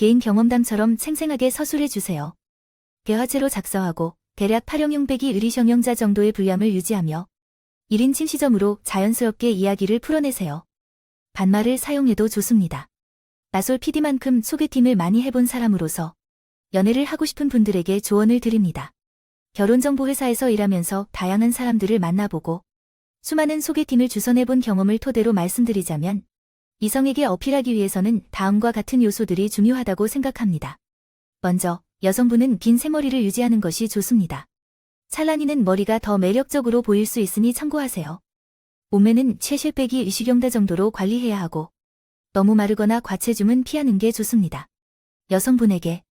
개인 경험담처럼 생생하게 서술해 주세요. 대화체로 작성하고 대략 8형용 빼기 의리형용자 정도의 분량을 유지하며 1인칭 시점으로 자연스럽게 이야기를 풀어내세요. 반말을 사용해도 좋습니다. 나솔 PD만큼 소개팅을 많이 해본 사람으로서 연애를 하고 싶은 분들에게 조언을 드립니다. 결혼정보회사에서 일하면서 다양한 사람들을 만나보고 수많은 소개팅을 주선해본 경험을 토대로 말씀드리자면 이성에게 어필하기 위해서는 다음과 같은 요소들이 중요하다고 생각합니다. 먼저, 여성분은 긴 새머리를 유지하는 것이 좋습니다. 찰란이는 머리가 더 매력적으로 보일 수 있으니 참고하세요. 몸매는 체실 빼기 의식용다 정도로 관리해야 하고 너무 마르거나 과체중은 피하는 게 좋습니다. 여성분에게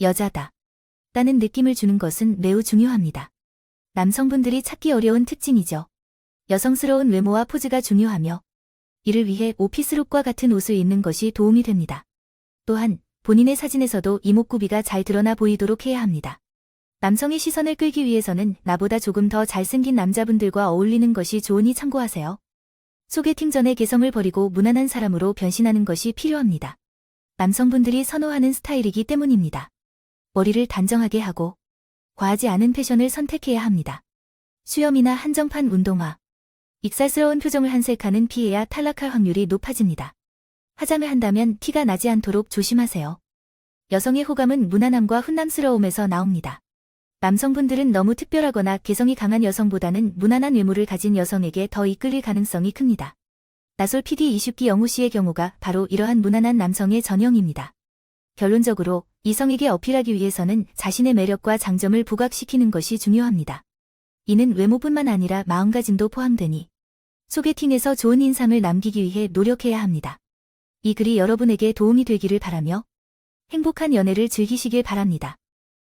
여자다 라는 느낌을 주는 것은 매우 중요합니다. 남성분들이 찾기 어려운 특징이죠. 여성스러운 외모와 포즈가 중요하며 이를 위해 오피스룩과 같은 옷을 입는 것이 도움이 됩니다. 또한 본인의 사진에서도 이목구비가 잘 드러나 보이도록 해야 합니다. 남성의 시선을 끌기 위해서는 나보다 조금 더 잘생긴 남자분들과 어울리는 것이 좋으니 참고하세요. 소개팅 전에 개성을 버리고 무난한 사람으로 변신하는 것이 필요합니다. 남성분들이 선호하는 스타일이기 때문입니다. 머리를 단정하게 하고 과하지 않은 패션을 선택해야 합니다. 수염이나 한정판 운동화, 익살스러운 표정을 한색하는 피해야 탈락할 확률이 높아집니다. 화장을 한다면 티가 나지 않도록 조심하세요. 여성의 호감은 무난함과 훈남스러움에서 나옵니다. 남성분들은 너무 특별하거나 개성이 강한 여성보다는 무난한 외모를 가진 여성에게 더 이끌릴 가능성이 큽니다. 나솔 PD 이슈기 영우 씨의 경우가 바로 이러한 무난한 남성의 전형입니다. 결론적으로 이성에게 어필하기 위해서는 자신의 매력과 장점을 부각시키는 것이 중요합니다. 이는 외모뿐만 아니라 마음가짐도 포함되니 소개팅에서 좋은 인상을 남기기 위해 노력해야 합니다. 이 글이 여러분에게 도움이 되기를 바라며 행복한 연애를 즐기시길 바랍니다.